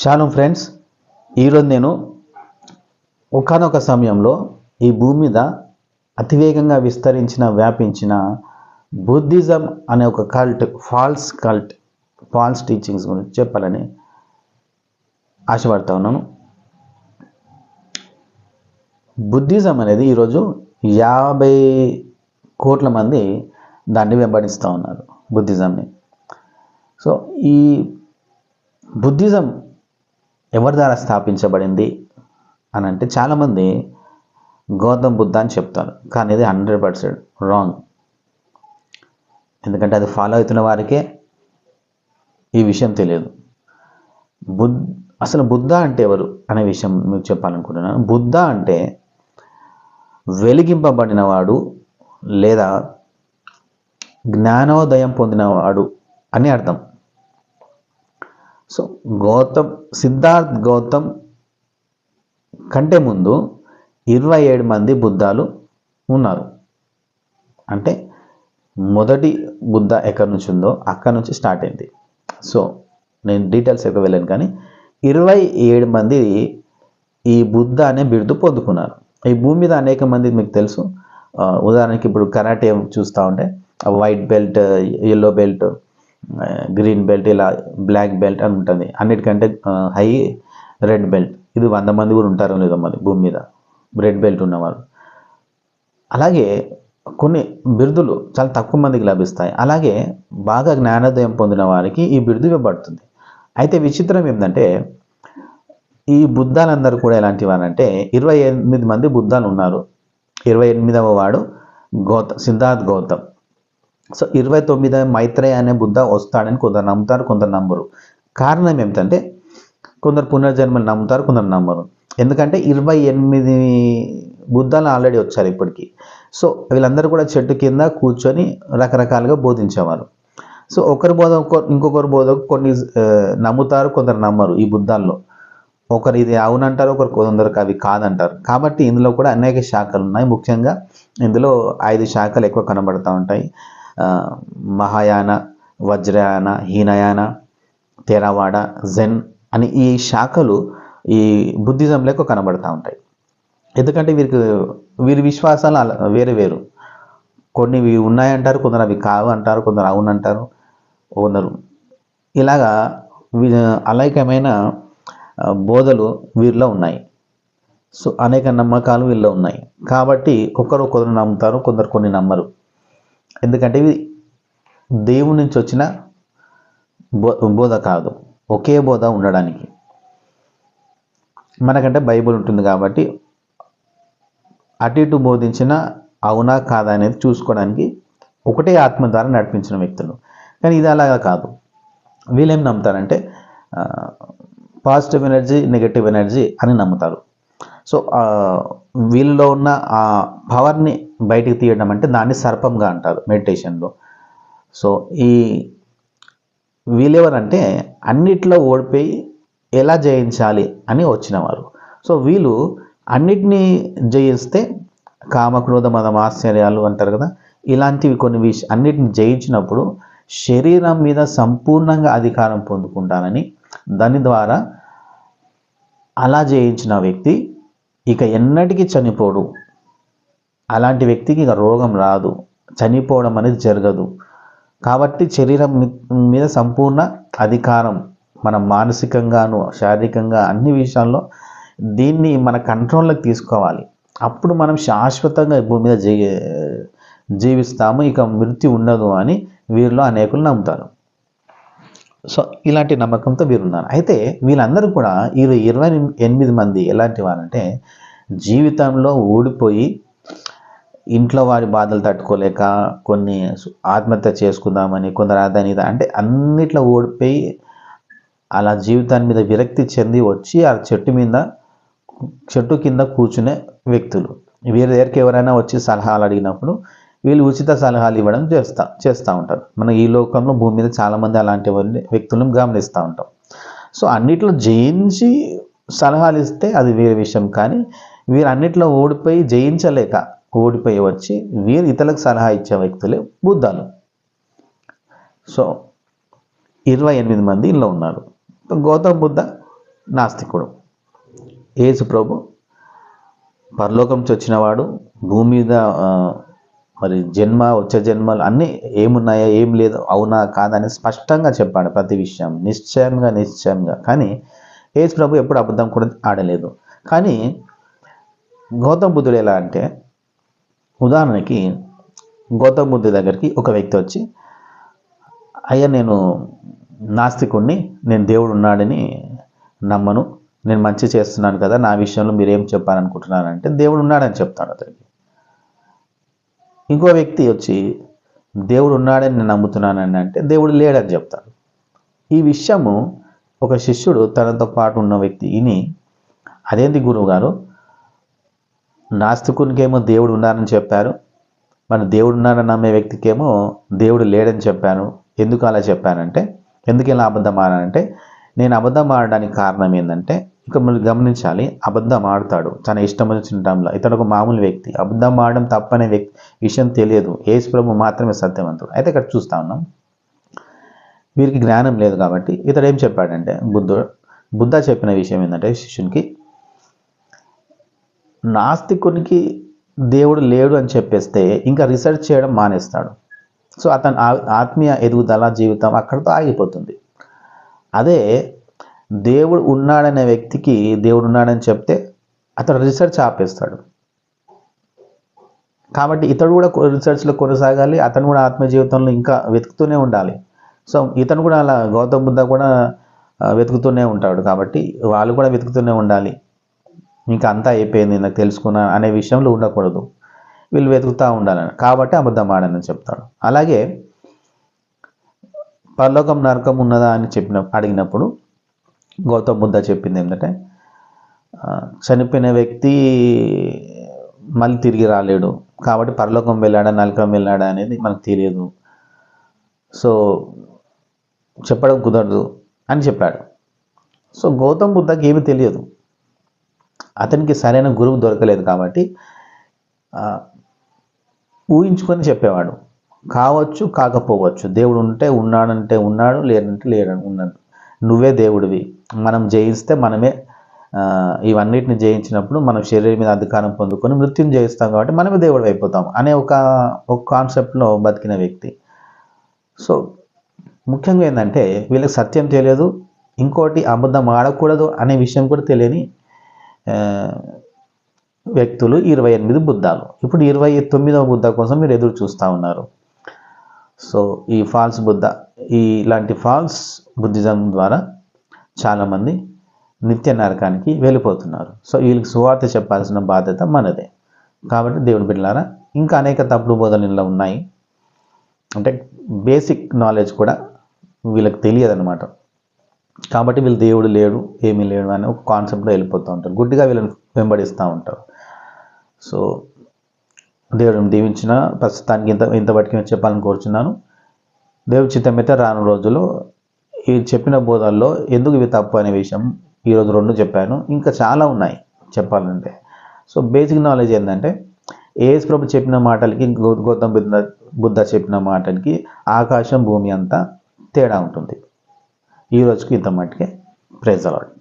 షాలం friends ఈరోజు నేను ఒకనొక సమయంలో ఈ భూమి మీద అతివేగంగా విస్తరించిన వ్యాపించిన బుద్ధిజం అనే ఒక cult false cult false teachings గురించి చెప్పాలని ఆశపడతా ఉన్నాను. బుద్ధిజం అనేది ఈరోజు యాభై కోట్ల మంది దాన్ని వెంబడిస్తూ ఉన్నారు బుద్ధిజంని. సో ఈ బుద్ధిజం ఎవరి ద్వారా స్థాపించబడింది అని అంటే చాలామంది గౌతమ్ బుద్ధ అని చెప్తారు. కానీ ఇది హండ్రెడ్ పర్సెంట్ రాంగ్. ఎందుకంటే అది ఫాలో అవుతున్న వారికే ఈ విషయం తెలియదు. బుద్ధ అసలు బుద్ధ అంటే ఎవరు అనే విషయం మీకు చెప్పాలనుకుంటున్నాను. బుద్ధ అంటే వెలిగింపబడినవాడు లేదా జ్ఞానోదయం పొందినవాడు అని అర్థం. సో గౌతమ్ సిద్ధార్థ్ గౌతమ్ కంటే ముందు ఇరవై ఏడు మంది బుద్ధాలు ఉన్నారు. అంటే మొదటి బుద్ధ ఎక్కడి నుంచి ఉందో అక్కడి నుంచి స్టార్ట్ అయింది. సో నేను డీటెయిల్స్ ఎక్కువ వెళ్ళాను కానీ ఇరవై ఏడు మంది ఈ బుద్ధ అనే బిరుదు పొందుకున్నారు. ఈ భూమి మీద అనేక మంది మీకు తెలుసు. ఉదాహరణకి ఇప్పుడు కరాటే చూస్తూ ఉంటే white belt yellow belt green belt ఇలా బ్లాక్ బెల్ట్ అని ఉంటుంది. అన్నిటికంటే హై రెడ్ బెల్ట్ ఇది వంద మంది కూడా ఉంటారో లేదో మరి భూమి మీద. రెడ్ బెల్ట్ ఉన్నవారు అలాగే కొన్ని బిరుదులు చాలా తక్కువ మందికి లభిస్తాయి. అలాగే బాగా జ్ఞానోదయం పొందిన వారికి ఈ బిరుదు ఇవ్వబడుతుంది. అయితే విచిత్రం ఏంటంటే ఈ బుద్ధాలందరూ కూడా ఎలాంటి వారంటే ఇరవై ఎనిమిది మంది బుద్ధాలు ఉన్నారు. ఇరవై ఎనిమిదవ వాడు గౌత సిద్ధార్థ్ గౌతమ్. సో ఇరవై తొమ్మిది మైత్రేయ అనే బుద్ధ వస్తాడని కొందరు నమ్ముతారు కొందరు నమ్మరు. కారణం ఏమిటంటే కొందరు పునర్జన్మలు నమ్ముతారు కొందరు నమ్మరు. ఎందుకంటే ఇరవై ఎనిమిది బుద్ధాలు ఆల్రెడీ వచ్చారు ఇప్పటికి. సో వీళ్ళందరూ కూడా చెట్టు కింద కూర్చొని రకరకాలుగా బోధించేవారు. సో ఒకరి బోధ ఇంకొకరు బోధ కొన్ని నమ్ముతారు కొందరు నమ్మరు ఈ బుద్ధాల్లో. ఒకరు ఇది అవునంటారు ఒకరు కొందరు అవి కాదంటారు. కాబట్టి ఇందులో కూడా అనేక శాఖలు ఉన్నాయి. ముఖ్యంగా ఇందులో ఐదు శాఖలు ఎక్కువ కనబడుతూ ఉంటాయి. మహాయాన వజ్రయాన హీనయాన తేరావాడ జెన్ అని ఈ శాఖలు ఈ బుద్ధిజంలో కనబడుతూ ఉంటాయి. ఎందుకంటే వీరికి వీరి విశ్వాసాలు అలా వేరు వేరు. కొన్ని ఉన్నాయంటారు కొందరు అవి కావు అంటారు కొందరు అవునంటారు కొందరు ఇలాగా వీ- అనేకమైన బోధలు వీరిలో ఉన్నాయి. సో అనేక నమ్మకాలు వీళ్ళలో ఉన్నాయి. కాబట్టి ఒకరు కొందరు నమ్ముతారు కొందరు కొన్ని నమ్మరు. ఎందుకంటే ఇవి దేవుడి నుంచి వచ్చిన బో బోధ కాదు. ఒకే బోధ ఉండడానికి. మనకంటే బైబిల్ ఉంటుంది కాబట్టి అటు ఇటు బోధించిన అవునా కాదా అనేది చూసుకోవడానికి ఒకటే ఆత్మ ద్వారా నడిపించిన వ్యక్తులు. కానీ ఇది అలాగా కాదు. వీళ్ళేం నమ్ముతారంటే పాజిటివ్ ఎనర్జీ నెగటివ్ ఎనర్జీ అని నమ్ముతారు. సో వీళ్ళలో ఉన్న ఆ పవర్ని బయటికి తీయడం అంటే దాన్ని సర్పంగా అంటారు మెడిటేషన్లో. సో ఈ వీళ్ళెవరంటే అన్నిట్లో ఓడిపోయి ఎలా జయించాలి అని వచ్చినవారు సో వీళ్ళు అన్నిటినీ జయిస్తే కామక్రోధ మదం ఆశ్చర్యాలు అంటారు కదా ఇలాంటివి కొన్ని విష అన్నిటిని జయించినప్పుడు శరీరం మీద సంపూర్ణంగా అధికారం పొందుకుంటానని దాని ద్వారా అలా జయించిన వ్యక్తి ఇక ఎన్నటికీ చనిపోడు. అలాంటి వ్యక్తికి ఇక రోగం రాదు. చనిపోవడం అనేది జరగదు. కాబట్టి శరీరం మీద సంపూర్ణ అధికారం మన మానసికంగాను శారీరకంగా అన్ని విషయాల్లో దీన్ని మన కంట్రోల్లోకి తీసుకోవాలి. అప్పుడు మనం శాశ్వతంగా భూమి మీద జీ జీవిస్తాము. ఇక మృత్యు ఉండదు అని వీరిలో అనేకులు నమ్ముతారు. సో ఇలాంటి నమ్మకంతో వీరు ఉన్నారు అయితే వీళ్ళందరూ కూడా ఈ ఇరవై ఎనిమిది మంది ఎలాంటి వారంటే జీవితంలో ఓడిపోయి ఇంట్లో వారి బాధలు తట్టుకోలేక కొన్ని ఆత్మహత్య చేసుకుందామని కొందరు అదని అంటే అన్నిట్లో ఓడిపోయి అలా జీవితాన్ని మీద విరక్తి చెంది వచ్చి ఆ చెట్టు మీద చెట్టు కింద కూర్చునే వ్యక్తులు. వీరి దగ్గరికి ఎవరైనా వచ్చి సలహాలు అడిగినప్పుడు వీళ్ళు ఉచిత సలహాలు ఇవ్వడం చేస్తా చేస్తూ ఉంటారు. మన ఈ లోకంలో భూమి మీద చాలామంది అలాంటి వ్యక్తులను గమనిస్తూ ఉంటాం. సో అన్నిట్లో జయించి సలహాలు ఇస్తే అది వేరే విషయం. కానీ వీరు అన్నిట్లో ఓడిపోయి జయించలేక ఓడిపోయి వచ్చి వీరు ఇతరులకు సలహా ఇచ్చే వ్యక్తులే బుద్ధాలు. సో ఇరవై ఎనిమిది మంది ఇంట్లో ఉన్నారు. గౌతమ్ బుద్ధ నాస్తికుడు. యేసు ప్రభు పరలోకం నుంచి వచ్చినవాడు భూమి మీద మరి జన్మ వచ్చే జన్మలు అన్నీ ఏమున్నాయా ఏం లేదు అవునా కాదని స్పష్టంగా చెప్పాడు ప్రతి విషయం. నిశ్చయంగా నిశ్చయంగా. కానీ ఏజ్ ప్రభు ఎప్పుడు అబద్ధం కూడా ఆడలేదు. కానీ గౌతమ బుద్ధుడు ఎలా అంటే ఉదాహరణకి గౌతమ బుద్ధుడి దగ్గరికి ఒక వ్యక్తి వచ్చి అయ్యా నేను నాస్తికుణ్ణి నేను దేవుడు ఉన్నాడని నమ్మను. నేను మంచి చేస్తున్నాను కదా నా విషయంలో మీరేం చెప్పాలనుకుంటున్నానంటే దేవుడు ఉన్నాడని చెప్తాడు అతనికి. ఇంకో వ్యక్తి వచ్చి దేవుడు ఉన్నాడని నేను నమ్ముతున్నానని అంటే దేవుడు లేడని చెప్తాడు. ఈ విషయము ఒక శిష్యుడు తనతో పాటు ఉన్న వ్యక్తి విని అదేంటి గురువు గారు నాస్తికునికేమో దేవుడు ఉన్నారని చెప్పారు. మన దేవుడు ఉన్నాడని నమ్మే వ్యక్తికేమో దేవుడు లేడని చెప్పాను ఎందుకు అలా చెప్పానంటే ఎందుకు ఇలా అబద్ధం ఆడానంటే నేను అబద్ధం ఆడడానికి కారణం ఏంటంటే ఇంకా మీరు గమనించాలి అబద్ధం ఆడతాడు. తన ఇష్టం వచ్చిన టైంలో. ఇతను ఒక మామూలు వ్యక్తి. అబద్ధం ఆడడం తప్పనే వ్యక్తి విషయం తెలియదు. యేసు ప్రభు మాత్రమే సత్యవంతుడు. అయితే ఇక్కడ చూస్తా ఉన్నాం. వీరికి జ్ఞానం లేదు కాబట్టి ఇతడు ఏం చెప్పాడంటే బుద్ధుడు బుద్ధ చెప్పిన విషయం ఏంటంటే శిష్యునికి నాస్తికునికి దేవుడు లేడు అని చెప్పేస్తే ఇంకా రీసెర్చ్ చేయడం మానేస్తాడు. సో అతని ఆ- ఆత్మీయ ఎదుగుదల జీవితం అక్కడితో ఆగిపోతుంది. అదే దేవుడు ఉన్నాడనే వ్యక్తికి దేవుడు ఉన్నాడని చెప్తే అతడు రీసెర్చ్ ఆపేస్తాడు. కాబట్టి ఇతడు కూడా రీసెర్చ్లో కొనసాగాలి అతను కూడా ఆత్మ జీవితంలో ఇంకా వెతుకుతూనే ఉండాలి. సో ఇతను కూడా అలా గౌతమ్ బుద్ధ కూడా వెతుకుతూనే ఉంటాడు కాబట్టి వాళ్ళు కూడా వెతుకుతూనే ఉండాలి. ఇంకా అంతా అయిపోయింది నాకు తెలుసుకున్నా అనే విషయంలో ఉండకూడదు. వీళ్ళు వెతుకుతూ ఉండాలని. కాబట్టి అబద్ధం ఆడని చెప్తాడు. అలాగే పరలోకం నరకం ఉన్నదా అని చెప్పిన అడిగినప్పుడు గౌతమ్ బుద్ధ చెప్పింది ఏంటంటే చనిపోయిన వ్యక్తి మళ్ళీ తిరిగి రాలేడు. కాబట్టి పరలోకం వెళ్ళాడా నలకం వెళ్ళాడా అనేది మనకు తెలియదు. సో చెప్పడం కుదరదు అని చెప్పాడు. సో గౌతమ్ బుద్ధకి ఏమీ తెలియదు. అతనికి సరైన గురువు దొరకలేదు కాబట్టి ఊహించుకొని చెప్పేవాడు. కావచ్చు కాకపోవచ్చు. దేవుడు ఉంటే ఉన్నాడంటే ఉన్నాడు లేదంటే లేడు ఉన్నాడు. నువ్వే దేవుడివి. మనం జయిస్తే మనమే ఇవన్నిటిని జయించినప్పుడు మనం శరీరం మీద అధికారం పొందుకొని మృత్యుని జయిస్తాం కాబట్టి మనమే దేవుడు అయిపోతాం అనే ఒక ఒక కాన్సెప్ట్లో బతికిన వ్యక్తి. సో ముఖ్యంగా ఏంటంటే వీళ్ళకి సత్యం తెలియదు ఇంకోటి అబద్ధం ఆడకూడదు అనే విషయం కూడా తెలియని వ్యక్తులు ఇరవై ఎనిమిది బుద్ధాలు. ఇప్పుడు ఇరవై తొమ్మిదవ బుద్ధ కోసం మీరు ఎదురు చూస్తూ ఉన్నారు. సో ఈ ఫాల్స్ బుద్ధ ఈ ఇలాంటి ఫాల్స్ బుద్ధిజం ద్వారా చాలామంది నిత్య నరకానికి వెళ్ళిపోతున్నారు. సో వీళ్ళకి సువార్త చెప్పాల్సిన బాధ్యత మనదే. కాబట్టి దేవుని బిడ్డలారా ఇంకా అనేక తప్పుడు బోధనలు ఉన్నాయి. అంటే బేసిక్ నాలెడ్జ్ కూడా వీళ్ళకి తెలియదు అనమాట కాబట్టి వీళ్ళు దేవుడు లేడు ఏమీ లేడు అనే ఒక కాన్సెప్ట్లో వెళ్ళిపోతూ ఉంటారు. గుడ్డిగా వీళ్ళని వెంబడిస్తూ ఉంటారు. సో దేవుడిని దీవించిన ప్రస్తుతానికి ఇంత ఇంత బట్టి చెప్పాలని కోరుచున్నాను. దేవుడి రాను రోజుల్లో ఈ చెప్పిన బోధల్లో ఎందుకు ఇవి తప్పు అనే విషయం ఈరోజు రెండు చెప్పాను. ఇంకా చాలా ఉన్నాయి చెప్పాలంటే. సో బేసిక్ నాలెడ్జ్ ఏంటంటే ఏసు ప్రభు చెప్పిన మాటలకి గౌ- గౌతమ్ బుద్ధ బుద్ధ చెప్పిన మాటలకి ఆకాశం భూమి అంతా తేడా ఉంటుంది. ఈ రోజుకి ఇంత మట్టుకే ప్రైజ్ అలాడ్